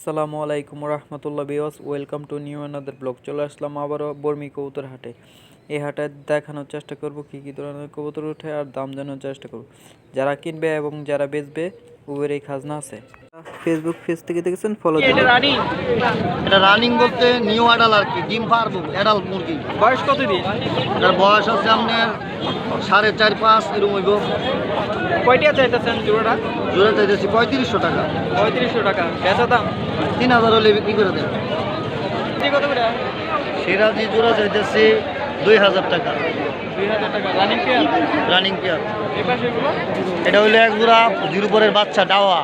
আসসালামু আলাইকুম রহমতুল্লাহ বিওয়াস welcome to new another blog. চলে আসলাম আবারও বর্মি কবুতর হাটে। এই হাটে দেখানোর চেষ্টা করব কী কী ধরনের কবুতর ওঠে আর দাম জানানোর চেষ্টা করব। যারা কিনবে এবং যারা বেচবে উবের এই খাজনা আছে। ফেসবুক পেজ থেকে দেখেছেন ফলো এটা রানিং বলতে নিউ অ্যাডাল আর কি ডিম পারব অ্যাডাল মুরগি। বয়স কত দিন এটার বয়স আছে আপনার সাড়ে চার পাঁচ এরকম হইব। কয়টা চাইতেছেন জোড়াটা? জোড়া চাইতেছি পঁয়ত্রিশশো টাকা। পঁয়ত্রিশশো টাকা। বেচা দাম? তিন হাজার হলে বিক্রি করে দেন। কত করে? সিরাজি জোড়া চাইতেছি দুই হাজার টাকা। রানিং পেয়ার এটা হইল এক জোড়া জিরো পরের বাচ্চা ডাওয়া।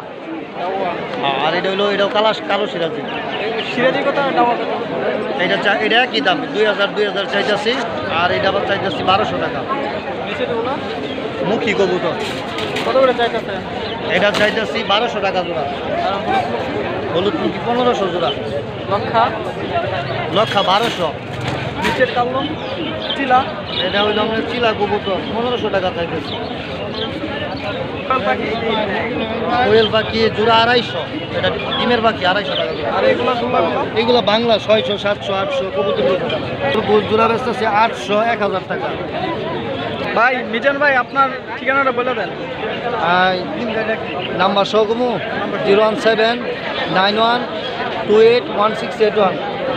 আর এটা হইল এটাও কালাস কালো সিরাজি। এটা চা এটা একই দাম দুই হাজার দুই হাজার চাইতেছি আর এটা আবার চাইতেছি বারোশো টাকা। মুখী কবুতর। এটা চাইতেছি বারোশো টাকা জোড়া। হলুদ মুখী পনেরোশো জোড়া। লক্ষা? লক্ষা বারোশো। নিচের কালম চিলা এটা হইল আমাদের চিলা কবুতর পনেরোশো টাকা চাইতেছি কোয়েল পাখি জোড়া আড়াইশো। এটা ডিমের পাখি আড়াইশো টাকা আর এগুলো বাংলা ছয়শো সাতশো আটশো কবুতর জোড়া বেচতেছে আটশো এক হাজার টাকা। ভাই মিজান ভাই আপনার ঠিকানাটা বলে দেন। নাম্বার সহ কমু। Zero one seven nine one two eight one six eight one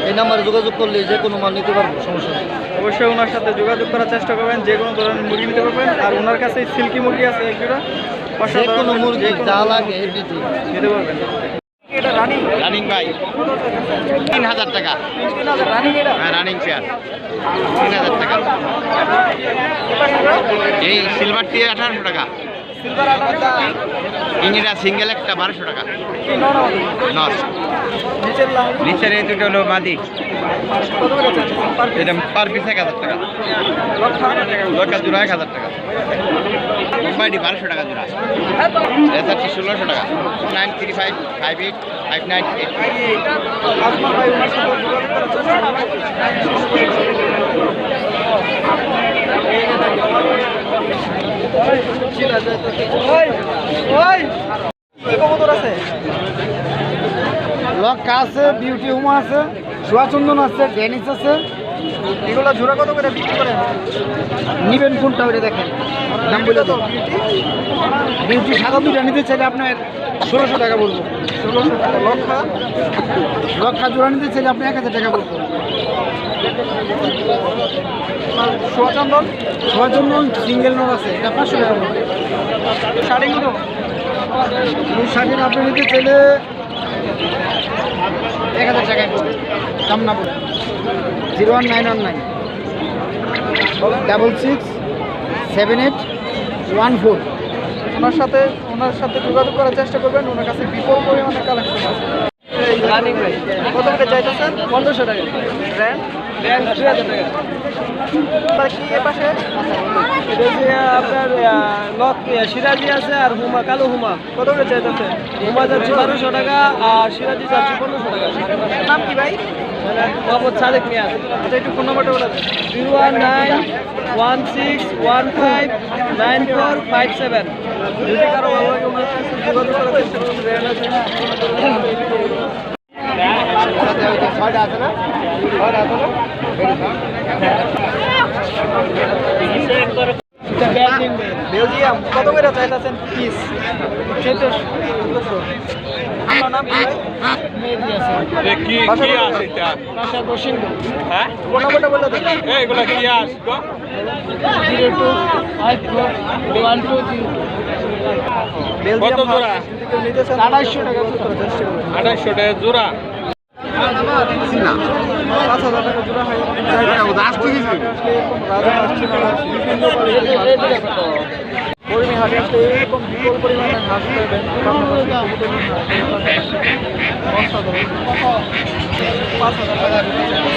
এই নাম্বারে যোগাযোগ করলে যে কোনো মাল নিতে পারব সমস্যা নেই। অবশ্যই ওনার সাথে যোগাযোগ করার চেষ্টা করবেন যে কোনো ধরনের মুরগি নিতে পারবেন। আর ওনার কাছে সিল্কি মুরগি আছে এক জোড়া। যে কোনো মুরগি যে লাগে এভরিথিং নিতে পারবেন। এটা রানিং রানিং ভাই। তিন হাজার টাকা। রানিং এটা? হ্যাঁ রানিং চেয়ার তিন হাজার টাকা। এই সিলভারটি আঠারোশো টাকা। সিলভার সিঙ্গেল একটা বারোশো টাকা। নিচের এই দুটো হলো মাদি এটা পার পিস এক হাজার টাকা। লক্ষা জোড়া এক হাজার টাকা। মুম্বাইটি বারোশো টাকা জোড়া। রেসারটি ষোলোশো টাকা। Nine three five five eight, five nine eight Azman ভাই ওনার সাথে যোগাযোগ করার চেষ্টা করবেন আছে লক্কা আছে বিউটি হুমা আছে সুয়াচন্দন আছে ডেনিস আছে। এগুলো ঝোড়া কত করে বিক্রি করেন? নিবেন কোনটা ওইটা দেখেন। দাম বলে তো বিউটি সাদা দুইটা নিতে চাইলে আপনার ষোলোশো টাকা বলব। ষোলোশো টাকা লক্ষা লক্ষা জোড়া নিতে চাইলে আপনি এক হাজার টাকা বলব। সোয়াচন্দন সুয়াচন্দন সিঙ্গেল নোট আছে এটা পাঁচশো টাকা। বলব শাড়িগুলো শাড়ির আপনি নিতে চাইলে এক হাজার টাকায়। পড়বে দাম না বলব zero one nine one nine. Double six seven eight one four. ওনার সাথে ওনার সাথে যোগাযোগ করার চেষ্টা করবেন। ওনার কাছে বিপুল পরিমাণে কালেকশন আছে। কত করে চাইতেছেন? পনেরোশো টাকা। ব্র্যান্ড ব্র্যান্ড দুই হাজার টাকা। কি এ পাশে? এটা যে আপনার লক সিরাজি আছে আর হুমা কালো হুমা। কত করে চাইতেছে? হুমা যাচ্ছে বারোশো টাকা আর সিরাজি যাচ্ছে পনেরোশো টাকা। নাম কি ভাই? মোহাম্মদ সাদেক মিয়াজ আচ্ছা একটু ফোন নাম্বারটা বলে zero one nine one six one five nine four five seven. যদি কারও ভালো লাগে ওনার সাথে যোগাযোগ করার চেষ্টা করুন ছয়টা আছে না? ছয়টা আছে না? বেলজিয়াম কত করে চাইতেছেন? পিস চোদ্দশো চোদ্দশো আপনার নাম কি ভাই? কি বাসা কি কোথায়? আছে এটা? বাসা বসিন্দ। হ্যাঁ? ফোন নাম্বারটা বলে। দেন এগুলো কি আস গো? Zero two five four one two Belgium কত জোড়া? জোড়া পাঁচ হাজার টাকা জোড়া হয় হাটে আসতে এরকম বিপুল পরিমাণে পাঁচ হাজার টাকা।